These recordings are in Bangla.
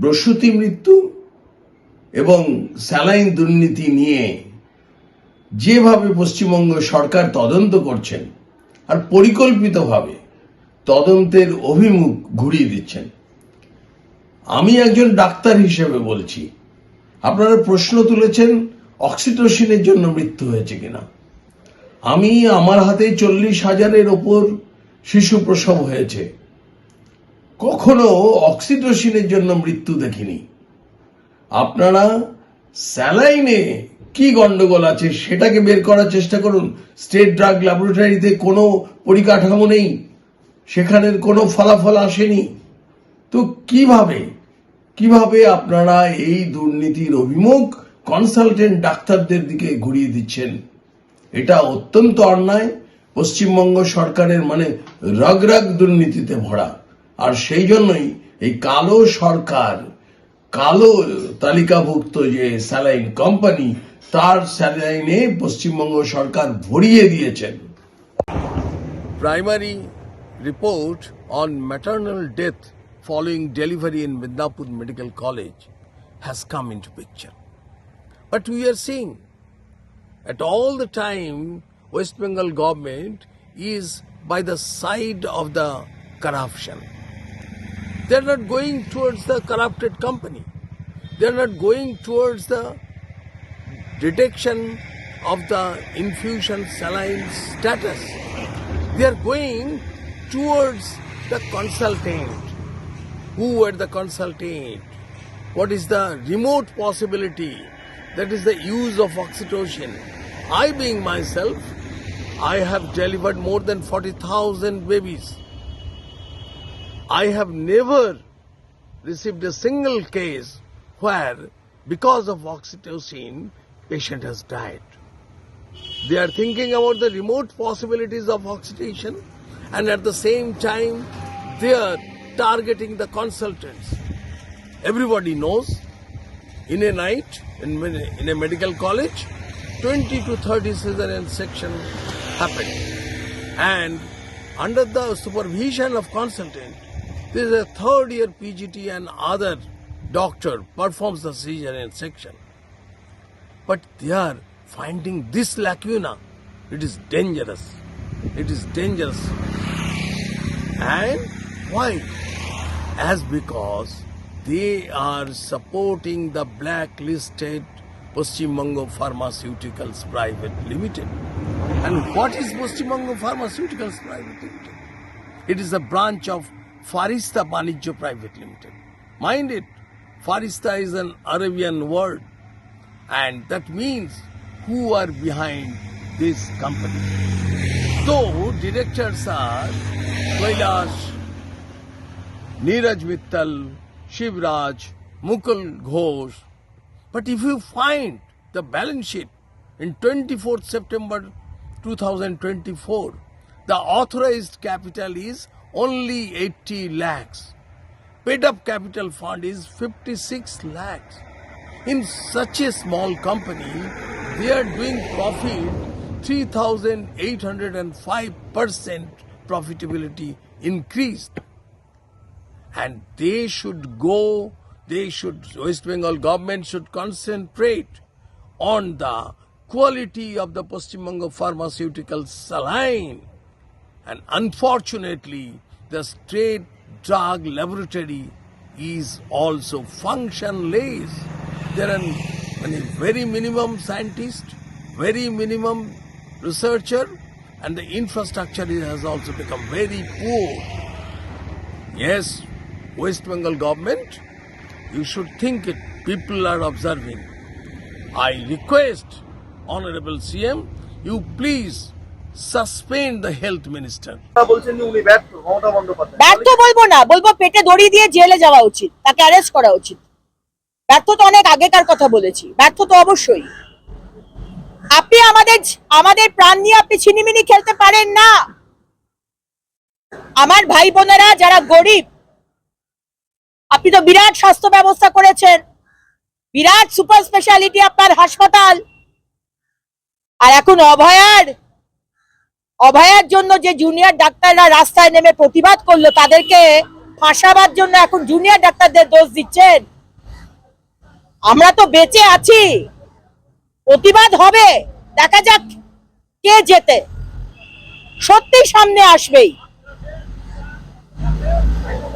প্রসূতি মৃত্যু এবং স্যালাইন দুর্নীতি নিয়ে যেভাবে পশ্চিমবঙ্গ সরকার তদন্ত করছেন আর পরিকল্পিতভাবে তদন্তের অভিমুখ ঘুরিয়ে দিচ্ছেন। আমি একজন ডাক্তার হিসেবে বলছি, আপনারা প্রশ্ন তুলেছেন অক্সিটোসিনের জন্য মৃত্যু হয়েছে কিনা। আমি আমার হাতে চল্লিশ হাজারের ওপর শিশু প্রসব হয়েছে। কখনো অক্সিটোসিনের জন্য মৃত্যু দেখিনি। আপনারা স্যালাইনে কি গন্ডগোল আছে সেটাকে বের করার চেষ্টা করুন। স্টেট ড্রাগ ল্যাবরেটরিতে কোনো পরিকাঠামো নেই। সেখানের কোনো ফলাফল আসেনি। তো কীভাবে কীভাবে আপনারা এই দুর্নীতির অভিমুখ কনসালটেন্ট ডাক্তারদের দিকে ঘুরিয়ে দিচ্ছেন? এটা অত্যন্ত অন্যায়। পশ্চিমবঙ্গ সরকারের মানে রগ রগ দুর্নীতিতে ভরা। আর সেই জন্যই এই কালো সরকার, কালো তালিকাভুক্ত যে স্যালাইন কোম্পানি, তার স্যালাইনে পশ্চিমবঙ্গ সরকার ভরিয়ে দিয়েছেন। Primary report on maternal death following delivery in Medinipur medical college has come in to picture. But we are sing at all the time west Bengal government is by the side of the corruption. They are not going towards the corrupted company. They are not going towards the detection of the infusion saline status. They are going towards the consultant. Who were the consultant? What is the remote possibility? That is the use of oxytocin. I, being myself, I have delivered more than 40,000 babies. I have never received a single case where, because of oxytocin, patient has died. They are thinking about the remote possibilities of oxidation and at the same time they are targeting the consultants. Everybody knows in a night in, in a medical college 20 to 30 cesarean section happened and under the supervision of consultant there is a third year PGT and other doctor performs the cesarean section but they are finding this lacuna. It is dangerous. It is dangerous. And why? As because they are supporting the blacklisted Pashchimango Pharmaceuticals Private Limited. And what is Pashchimango Pharmaceuticals Private Limited? It is a branch of Farista Banijjo Private Limited. Mind it, Farista is an Arabian word and that means who are behind this company. Though directors are Kailash, Neeraj Mittal, Shivraj, Mukul Ghosh, but if you find the balance sheet in 24th September 2024, the authorized capital is only 80 lakhs. Paid up capital fund is 56 lakhs in such a small company, they are doing profit 3,805% profitability increased. And they should go, they should, West Bengal government should concentrate on the quality of the Pashchimango pharmaceutical saline. And unfortunately, the state drug laboratory is also functionless. There are many very minimum scientists, very minimum researcher, and the infrastructure has also become very poor. Yes, West Bengal government, you should think it. People are observing. I request, Honorable CM, you please suspend the health minister. কথা বলছেন উনি ব্যর্থ মমতা বন্দ্যোপাধ্যায়। ব্যর্থ বলব না বলব পেটে দড়ি দিয়ে জেলে যাওয়া উচিত তাকে অ্যারেস্ট করা উচিত। ব্যর্থ তো অনেক আগেকার কথা বলেছি ব্যর্থ তো অবশ্যই। আপনি আমাদের আমাদের প্রাণ নিয়ে আপনি ছিনিমিনি খেলতে পারেন না। আমার ভাই বোনেরা যারা গরিব আপনি তো বিরাট স্বাস্থ্য ব্যবস্থা করেছেন বিরাট সুপার স্পেশালিটি আপনার হাসপাতাল। আর এখন অভয়ার অভয়ার জন্য যে জুনিয়র ডাক্তাররা রাস্তায় নেমে প্রতিবাদ করল, তাদেরকে ফাঁসাবার জন্য এখন জুনিয়র ডাক্তারদের দোষ দিচ্ছেন। আমরা তো বেঁচে আছি। প্রতিবাদ হবে। দেখা যাক কে যেতে সত্যি সামনে আসবেই।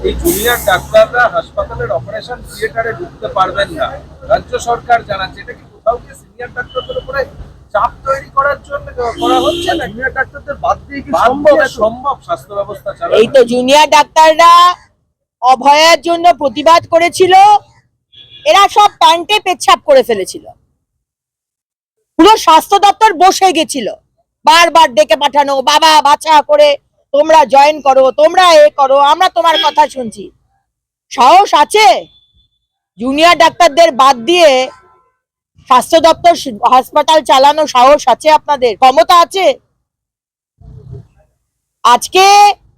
এই জুনিয়র ডাক্তাররা হাসপাতালের অপারেশন থিয়েটারে ঢুকতে পারবেন না। রাজ্য সরকার জানাচ্ছে, এটা কি কোথাও কি সিনিয়র ডাক্তারদের উপরে চাপ তৈরি করার জন্য করা হচ্ছে না? জুনিয়র ডাক্তারদের বাদ দিয়ে কি সম্ভব সম্ভব স্বাস্থ্য ব্যবস্থা চালানো। এই তো জুনিয়র ডাক্তাররা অভয়ার জন্য প্রতিবাদ করেছিল। এরা সব প্যান্টে পেচ্ছাপ করে ফেলেছিল। পুরো স্বাস্থ্য দপ্তর বসে গেছিল। বারবার ডেকে পাঠানো বাবা বাছা করে তোমরা জয়েন করো তোমরা এ করো আমরা তোমার কথা শুনছি। সাহস আছে? জুনিয়র ডাক্তারদের বাদ দিয়ে স্বাস্থ্য দপ্তর, হাসপাতাল চালানো সাহস আছে আপনাদের? ক্ষমতা আছে? আজকে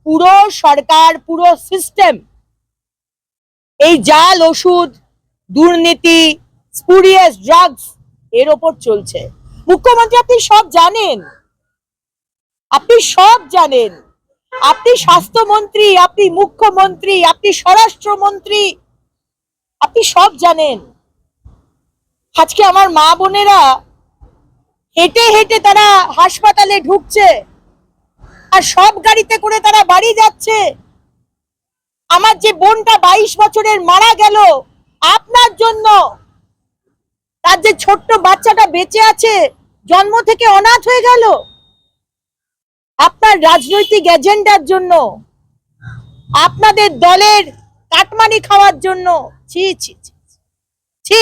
পুরো সরকার, পুরো সিস্টেম এই জাল, ওষুধ, দুর্নীতি স্পুরিয়াস ড্রাগস এর ওপর চলছে। মুখ্যমন্ত্রী, আপনি সব জানেন। আপনি সব জানেন। আপনি স্বাস্থ্যমন্ত্রী, আপনি মুখ্যমন্ত্রী, আপনি স্বরাষ্ট্রমন্ত্রী, আপনি সব জানেন। আজকে আমার মা বোনেরা হেঁটে হেঁটে তারা হাসপাতালে ঢুকছে আর সব গাড়িতে করে তারা বাড়ি যাচ্ছে। আমার যে বোনটা বাইশ বছরের মারা গেল, আপনার জন্য তার যে ছোট্ট বাচ্চাটা বেঁচে আছে, জন্ম থেকে অনাথ হয়ে গেল। আপনার রাজনৈতিক এজেন্ডার জন্য, আপনাদের দলের কাটমানি খাওয়ার জন্য, ছি ছি ছি ছি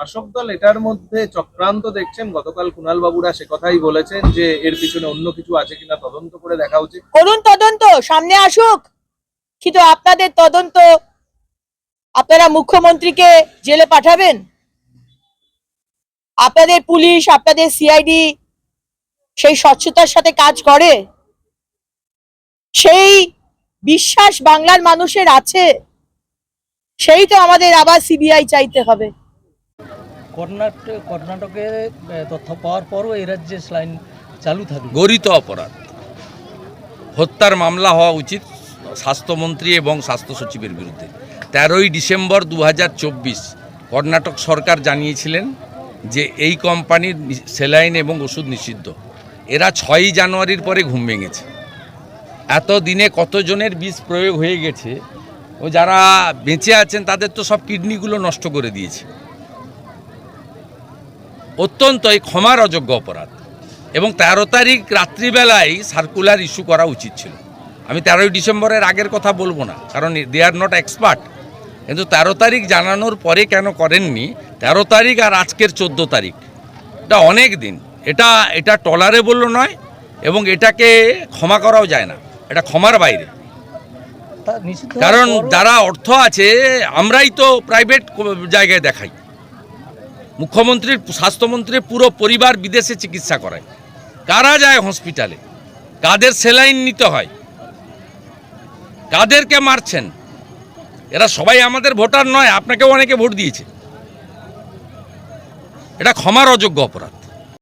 শাসক দল এটার মধ্যে চক্রান্ত দেখছেন। গতকাল কুণাল বাবুরা সে কথাই বলেছেন যে, এর পিছনে অন্য কিছু আছে কিনা তদন্ত করে দেখা উচিত। করুন তদন্ত, সামনে আসুক। কিন্তু আপনাদের তদন্ত, আপনারা মুখ্যমন্ত্রীকে জেলে পাঠাবেন? আপনাদের পুলিশ, আপনাদের সিআইডি সেই স্বচ্ছতার সাথে কাজ করে? সেই বিশ্বাস বাংলার মানুষের আছে? সেই তো আমাদের আবার সিবিআই চাইতে হবে। কর্ণাটক কর্ণাটকে তথ্য পাওয়ার পরও এই রাজ্যে স্লাইন চালু থাকবে। গরিত অপরাধ। হত্যার মামলা হওয়া উচিত স্বাস্থ্যমন্ত্রী এবং স্বাস্থ্য সচিবের বিরুদ্ধে। তেরোই ডিসেম্বর দু হাজার চব্বিশ কর্ণাটক সরকার জানিয়েছিলেন যে এই কোম্পানির সেলাইন এবং ওষুধ নিষিদ্ধ। এরা ছয়ই জানুয়ারির পরে ঘুম ভেঙেছে। এত দিনে কতজনের বিষ প্রয়োগ হয়ে গেছে ও যারা বেঁচে আছেন তাদের তো সব কিডনিগুলো নষ্ট করে দিয়েছে। অত্যন্তই ক্ষমার অযোগ্য অপরাধ। এবং তেরো তারিখ রাত্রিবেলায় সার্কুলার ইস্যু করা উচিত ছিল। আমি তেরোই ডিসেম্বরের আগের কথা বলব না কারণ দে আর নট এক্সপার্ট কিন্তু তেরো তারিখ জানানোর পরে কেন করেননি? তেরো তারিখ আর আজকের চোদ্দ তারিখ। এটা অনেক দিন। এটা এটা টলারেবলও নয় এবং এটাকে ক্ষমা করাও যায় না। এটা ক্ষমার বাইরে। কারণ যারা অর্থ আছে আমরাই তো প্রাইভেট জায়গায় দেখাই। মুখ্যমন্ত্রীর স্বাস্থ্যমন্ত্রীর পুরো পরিবার বিদেশে চিকিৎসা করায়। কারা যায় হসপিটালে কাদের সেলাইন নিতে হয়? কাদেরকে মারছেন? এরা সবাই আমাদের ভোটার নয়, আপনাকেও অনেকে ভোট দিয়েছে। এটা ক্ষমার অযোগ্য অপরাধ।